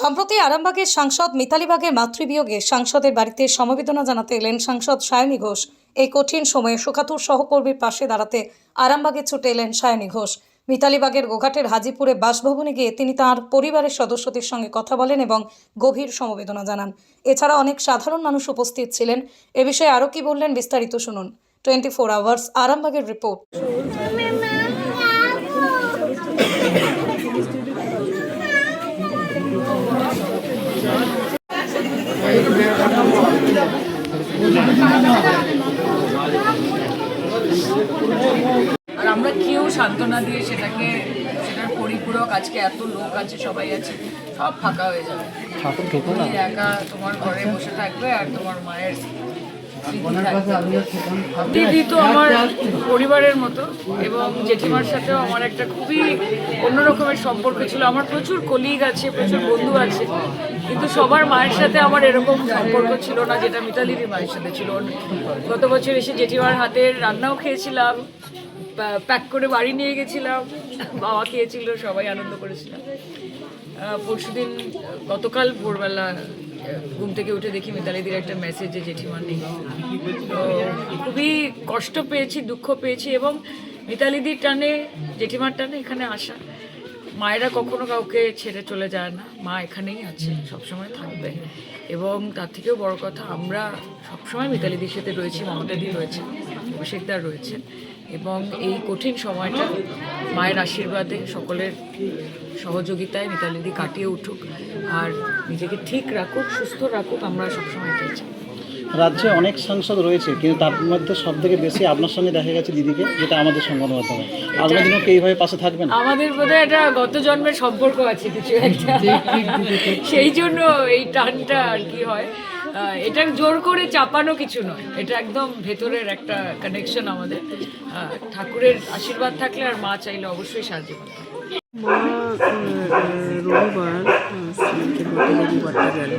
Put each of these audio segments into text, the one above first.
সম্প্রতি আরামবাগের সাংসদ মিতালি বাগের মাতৃবিয়োগে সাংসদের বাড়িতে সমবেদনা জানাতে এলেন সাংসদ সায়নী ঘোষ। এই কঠিন সময়ে সুখাতুর সহকর্মীর পাশে দাঁড়াতে আরামবাগে ছুটে এলেন সায়নী ঘোষ। মিতালিবাগের গোঘাটের হাজিপুরে বাসভবনে গিয়ে তিনি তাঁর পরিবারের সদস্যদের সঙ্গে কথা বলেন এবং গভীর সমবেদনা জানান। এছাড়া অনেক সাধারণ মানুষ উপস্থিত ছিলেন। এ বিষয়ে আরও কি বললেন বিস্তারিত শুনুন। টোয়েন্টি ফোর আওয়ার্স, আরামবাগের রিপোর্ট আর আমরা কেউ সান্ত্বনা দিয়ে সেটাকে সেটার পরিপূরক আজকে এত লোক আছে সবাই আছে সব ফাঁকা হয়ে যাবে। তুমি একা তোমার ঘরে বসে থাকবে আর তোমার মায়ের দিদি তো আমার পরিবারের মতো এবং জেঠিমার সাথেও আমার একটা খুবই অন্যরকমের সম্পর্ক ছিল। আমার প্রচুর কলিগ আছে প্রচুর বন্ধু আছে কিন্তু সবার মায়ের সাথে আমার এরকম সম্পর্ক ছিল না যেটা মিতালির মায়ের সাথে ছিল। গত বছর এসে জেঠিমার হাতের রান্নাও খেয়েছিলাম প্যাক করে বাড়ি নিয়ে গেছিলাম। বাবা খেয়েছিল, সবাই আনন্দ করেছিলাম পরশু দিন গতকাল ভোরবেলা ঘুম থেকে উঠে দেখি মিতালিদির একটা মেসেজ যে জেঠিমা নেই। খুবই কষ্ট পেয়েছি, দুঃখ পেয়েছি এবং মিতালিদির টানে, জেঠিমার টানে এখানে আসা। মায়েরা কখনো কাউকে ছেড়ে চলে যায় না। মা এখানেই আছে, সবসময় থাকবে। এবং তার থেকেও বড় কথা, আমরা সবসময় মিতালিদির সাথে রয়েছি, মমতাদি রয়েছে, অভিষেকদার রয়েছেন এবং এই কঠিন সময়টা মায়ের আশীর্বাদে সকলের সহযোগিতায় মিতালিদি কাটিয়ে উঠুক আর নিজেকে ঠিক রাখুক সুস্থ রাখুক আমরা সবসময় এটাই চাই। রাজ্যে অনেক সাংসদ রয়েছে কিন্তু তার মধ্যে সব থেকে বেশি আপনার সঙ্গে দেখা গেছে দিদিকে যেটা আমাদের সংবাদ মাধ্যমে। আগামী দিনও কি এইভাবে পাশে থাকবেন? আমাদের বোধহয় একটা গত জন্মের সম্পর্ক আছে কিছু একটা। সেই জন্য এই টানটা আর কি হয়। এটা জোর করে চাপানো কিছু নয়। এটা একদম ভেতরের একটা কানেকশন আমাদের। ঠাকুরের আশীর্বাদ থাকলে আর মা চাইলে অবশ্যই সাহায্য করতে মা রবিবার রবিবারটা গেল।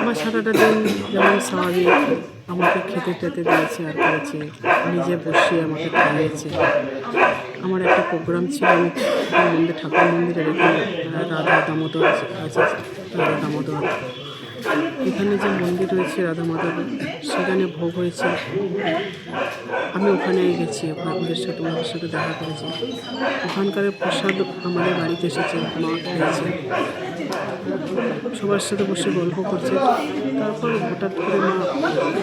আমার সারাটা দিন যেমন স্বাভাবিক আমাকে খেতে টেতে দিয়েছে আর করেছে, নিজে বসিয়ে আমাকে খাইয়েছে। আমার একটা প্রোগ্রাম ছিল, আমি মন্দির ঠাকুর মন্দিরে রেখে রাধা দামোদর আছে, রাধা দামোদর। এখানে যে মন্দির রয়েছে রাধা মাধবের সেখানে ভোগ হয়েছে। আমি ওখানে গেছি, ওখানে ওদের সাথে ওনাদের সাথে দেখা করেছি। ওখানকার প্রসাদ আমাদের বাড়িতে এসেছে, মা খেয়েছে। সবার সাথে বসে গল্প করছে। তারপর হঠাৎ করে মা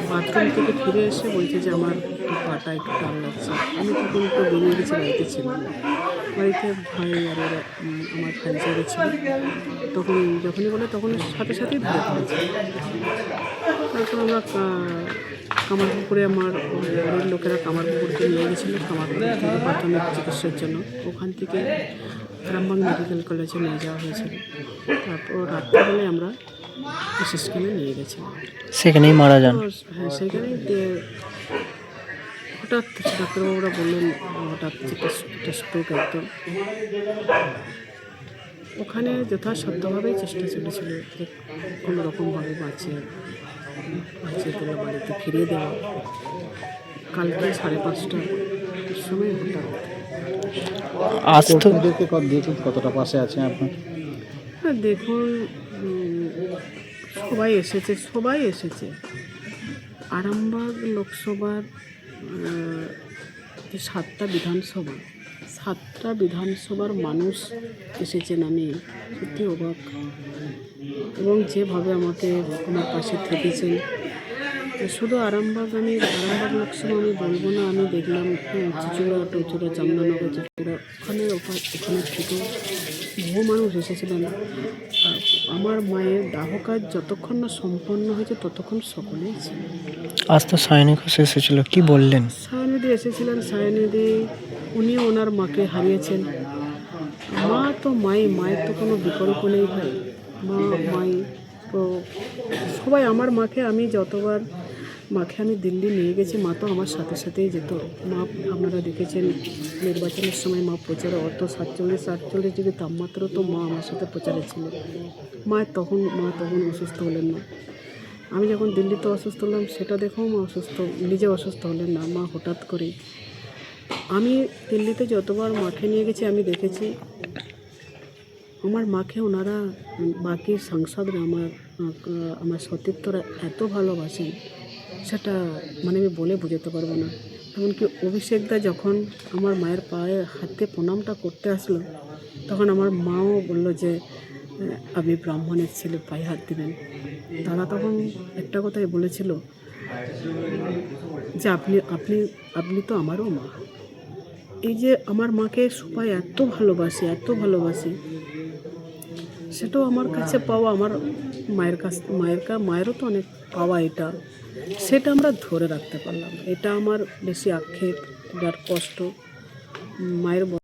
বাথরুম থেকে ফিরে এসে বলছে যে, আমার একটু পাটা একটু টান লাগছে। আমি তখন একটু বেরিয়ে গেছি বাড়িতে ছিলাম। বাড়িতে ভাই আর ওরা আমার ফ্যান্সারে ছিল। তখন যখনই বলে তখন সাথে সাথেই ধরে ফেলেছে। তারপর আমরা কা- কামারপুকুরে আমার বাড়ির লোকেরা কামারপুকুরকে নিয়ে গেছিল। কামারপুকুর থেকে প্রাথমিক চিকিৎসার জন্য। ওখান থেকে রামবাগ মেডিকেল কলেজে নিয়ে যাওয়া হয়েছিল। তারপর রাত্রিবেলায় আমরা নিয়ে গেছিলাম। সেখানেই মারা যান। হ্যাঁ সেখানে দিয়ে হঠাৎ ডাক্তারবাবুরা বললেন হঠাৎ একটা স্ট্রোক একদম। ওখানে যথাসাধ্যভাবেই চেষ্টা চলেছিল যে কোনো রকমভাবে বাঁচিয়ে বাঁচিয়ে তুলে বাড়িতে ফিরিয়ে দেওয়া। কালকে সাড়ে পাঁচটার সময় হঠাৎ। আজ তো কর্মীদেরকে কত দিয়েছেন? কতটা পাশে আছে আপনার? হ্যাঁ দেখুন সবাই এসেছে সবাই এসেছে। আরামবাগ লোকসভার সাতটা বিধানসভা সাতটা বিধানসভার মানুষ এসেছেন আমি সত্যি অবাক। এবং যেভাবে আমাকে আমার পাশে থেকেছেন শুধু আরামবাগ আমি আরামবাগ লোকসভা আমি বলব না আমি দেখলাম হ্যাঁ, চিচুড়া টচুড়া জামনানগর চিচুড়া ওখানে ওখানে থেকে বহু মানুষ এসেছিলেন আর আমার মায়ের দাহ কাজ যতক্ষণ না সম্পন্ন হয়েছে ততক্ষণ সকলেই ছিল। আজ তো সায়নী ঘোষ এসেছিল কি বললেন? সায়নিধি এসেছিলেন সায়নিধি উনি ওনার মাকে হারিয়েছেন। মা তো মাই মায়ের তো কোনো বিকল্প নেই ভাই। মা মাই তো সবাই আমার মাকে আমি যতবার মাকে আমি দিল্লি নিয়ে গেছি। মা তো আমার সাথে সাথেই যেত। মা, আপনারা দেখেছেন, নির্বাচনের সময় মা প্রচারে অত সাতচল্লিশ, আটচল্লিশ ডিগ্রি তাপমাত্রা তো মা আমার সাথে প্রচারে ছিল। মা তখন মা তখন অসুস্থ হলেন না। আমি যখন দিল্লিতে অসুস্থ হলাম, সেটা দেখেও মা অসুস্থ, নিজে অসুস্থ হলেন না। মা হঠাৎ করে আমি দিল্লিতে যতবার মাকে নিয়ে গেছি, আমি দেখেছি, আমার মাকে ওনারা বাকি সাংসদরা, আমার আমার সতীর্থরা এত ভালোবাসেন। সেটা মানে আমি বলে বোঝাতে পারব না। এমনকি অভিষেকদা যখন আমার মায়ের পায়ে হাতে প্রণামটা করতে আসলো, তখন আমার মাও বলল যে আপনি ব্রাহ্মণের ছেলে, পায়ে হাত দিবেন। দাদা তখন একটা কথাই বলেছিল, যে, আপনি আপনি আপনি তো আমারও মা। এই যে, আমার মাকে সবাই এত ভালোবাসে এত ভালোবাসে সেটাও আমার কাছে পাওয়া, আমার মায়ের কাছ, মায়ের কা, মায়েরও তো অনেক পাওয়া এটা। সেটা আমরা ধরে রাখতে পারলাম। এটা আমার বেশি আক্ষেপ, যার কষ্ট, মায়ের